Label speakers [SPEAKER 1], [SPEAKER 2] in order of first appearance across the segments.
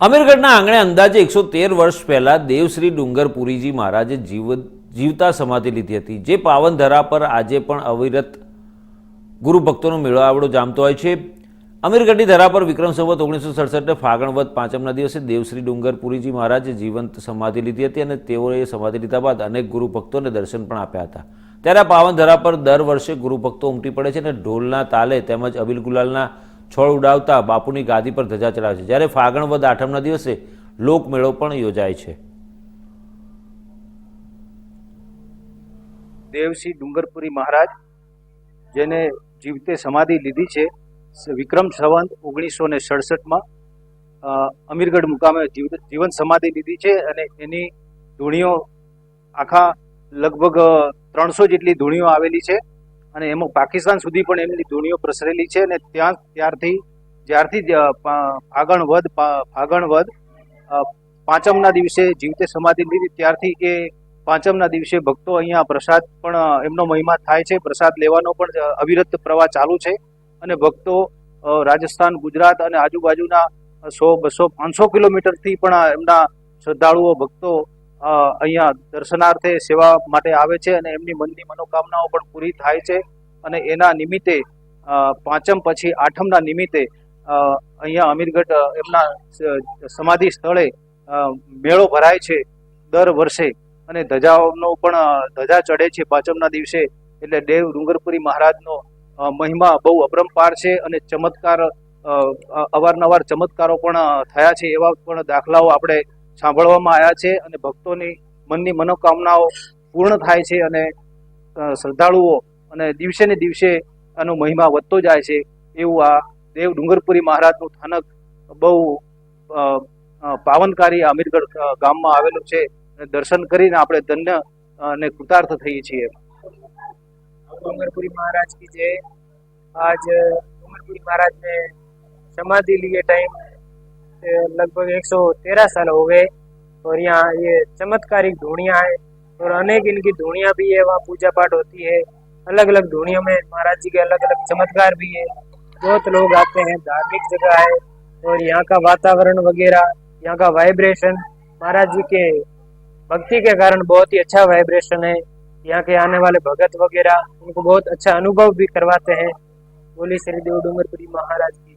[SPEAKER 1] અમીરગઢના આંગણે અંદાજે એકસો તેર વર્ષ પહેલા દેવશ્રી ડુંગરપુરીજી મહારાજે જીવ જીવતા સમાધિ લીધી હતી. જે પાવન ધરા પર આજે પણ અવિરત ગુરુ ભક્તોનો મેળાવડો જામતો હોય છે. અમીરગઢની ધરા પર વિક્રમ સંવત ઓગણીસો સડસઠને ફાગણવત પાંચમના દિવસે દેવશ્રી ડુંગરપુરીજી મહારાજે જીવંત સમાધિ લીધી હતી અને તેઓએ સમાધિ લીધા બાદ અનેક ગુરુ ભક્તોને દર્શન પણ આપ્યા હતા. ત્યારે આ પાવન ધરા પર દર વર્ષે ગુરુ ભક્તો ઉમટી પડે છે અને ઢોલના તાલે તેમજ અબિલ ગુલાલના છોડ ઉડાવતા બાપુની ગાદી પર ધજા ચડાવે છે. જ્યારે ફાગણ વદ આઠમના દિવસે લોકમેળો પણ યોજાય છે.
[SPEAKER 2] દેવસિંહ ડુંગરપુરી મહારાજ, જેને જીવતે સમાધિ લીધી છે વિક્રમ સંવંત ઓગણીસો ને સડસઠમાં અમીરગઢ મુકામે જીવ, જીવન સમાધિ લીધી છે અને એની ધૂણીઓ આખા લગભગ ત્રણસો જેટલી ધૂણીઓ આવેલી છે. અને એમાં પાકિસ્તાન સુધી પણ એમની ધૂણીઓ પ્રસરેલી છે અને ત્યાં ત્યારથી, જ્યારથી ફાગણ પા- ફાગણ વદ પાંચમના દિવસે જીવતે સમાધિ લીધી. ત્યારથી એ પાંચમના દિવસે ભક્તો અહીંયા પ્રસાદ પણ એમનો મહિમા થાય છે. પ્રસાદ લેવાનો પણ અવિરત પ્રવાહ ચાલુ છે. અને ભક્તો રાજસ્થાન, ગુજરાત અને આજુબાજુના સો, બસો, પાંચસો કિલોમીટરથી પણ એમના શ્રદ્ધાળુઓ, ભક્તો અહીંયા દર્શનાર્થે સેવા માટે આવે છે અને એમની મનની મનોકામનાઓ પણ પૂરી થાય છે અને એના નિમિત્તે પાંચમ પછી આઠમના નિમિત્તે અહીંયા અમીરગઢ એમના સમાધિ સ્થળે મેળો ભરાય છે દર વર્ષે અને ધજાઓનો પણ ધજા ચડે છે પાંચમના દિવસે એટલે દેવ ડુંગરપુરી મહારાજનો મહિમા બહુ અપરંપાર છે અને ચમત્કાર અવારનવાર ચમત્કારો પણ થયા છે એવા પણ દાખલાઓ આપણે સાંભળવામાં આવ્યા છે અને ભક્તોની મનની મનોકામનાઓ પૂર્ણ થાય છે અને શ્રદ્ધાળુઓ અને દિવસે ને દિવસે આનો મહિમા વધતો જાય છે એવું આ દેવ ડુંગરપુરી મહારાજનું સ્થાનક બહુ પાવનકારી અમીરગઢ ગામમાં આવેલું છે. દર્શન કરીને આપણે ધન્ય અને કૃતાર્થ થઈએ છીએ.
[SPEAKER 3] ડુંગરપુરી મહારાજ કી જે આજ ડુંગરપુરી મહારાજને સમાધિ લીએ ટાઈમ लगभग 113 साल हो गए और यहाँ ये चमत्कारिक धूणियाँ हैं और अनेक इनकी धूणियाँ भी है, वहाँ पूजा पाठ होती है। अलग अलग धूणियों में महाराज जी के अलग अलग चमत्कार भी है। बहुत लोग आते हैं, धार्मिक जगह है और यहाँ का वातावरण वगैरह, यहाँ का वाइब्रेशन महाराज जी के भक्ति के कारण बहुत ही अच्छा वाइब्रेशन है। यहाँ के आने वाले भगत वगैरह उनको बहुत अच्छा अनुभव भी करवाते हैं। बोली, श्री देव डूंगरपुरी महाराज की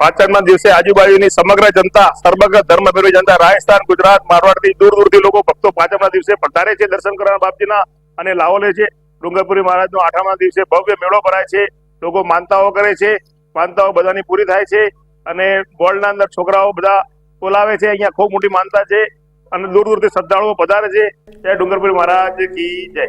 [SPEAKER 4] પાંચમના દિવસે આજુબાજુની સમગ્ર જનતા સર્વગ્ર ધર્મભેરી જનતા, રાજસ્થાન, ગુજરાત, મારવાડથી દૂર દૂરથી લોકો ભક્તો પાંચમના દિવસે પધારે છે, દર્શન કરવા બાપજીના અને લાવો લે છે. ડુંગરપુરી મહારાજનો આઠમના દિવસે ભવ્ય મેળો ભરાય છે. લોકો માનતાઓ કરે છે. માનતાઓ બધાની પૂરી થાય છે અને બોર્ડના અંદર છોકરાઓ બધા બોલાવે છે. અહીંયા ખૂબ મોટી માનતા છે અને દૂર દૂરથી શ્રદ્ધાળુઓ પધારે છે. જય ડુંગરપુરી મહારાજ કી જય.